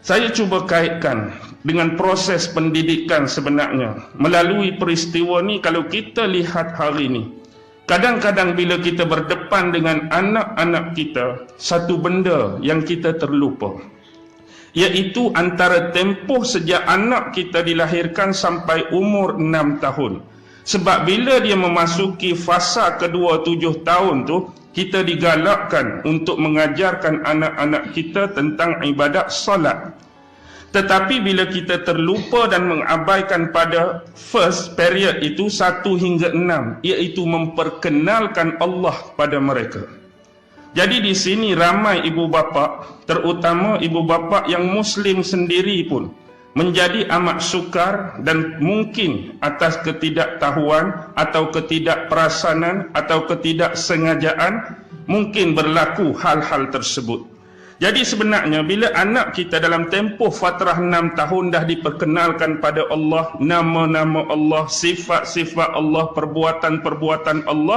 Saya cuba kaitkan dengan proses pendidikan sebenarnya. Melalui peristiwa ni kalau kita lihat hari ni, kadang-kadang bila kita berdepan dengan anak-anak kita, satu benda yang kita terlupa. Iaitu antara tempoh sejak anak kita dilahirkan sampai umur 6 tahun. Sebab bila dia memasuki fasa kedua tujuh tahun tu, kita digalakkan untuk mengajarkan anak-anak kita tentang ibadat solat. Tetapi bila kita terlupa dan mengabaikan pada first period itu satu hingga enam, iaitu memperkenalkan Allah pada mereka. Jadi di sini ramai ibu bapa, terutama ibu bapa yang muslim sendiri pun menjadi amat sukar dan mungkin atas ketidaktahuan atau ketidakperasanan atau ketidaksengajaan mungkin berlaku hal-hal tersebut. Jadi sebenarnya bila anak kita dalam tempoh fatrah 6 tahun dah diperkenalkan pada Allah, nama-nama Allah, sifat-sifat Allah, perbuatan-perbuatan Allah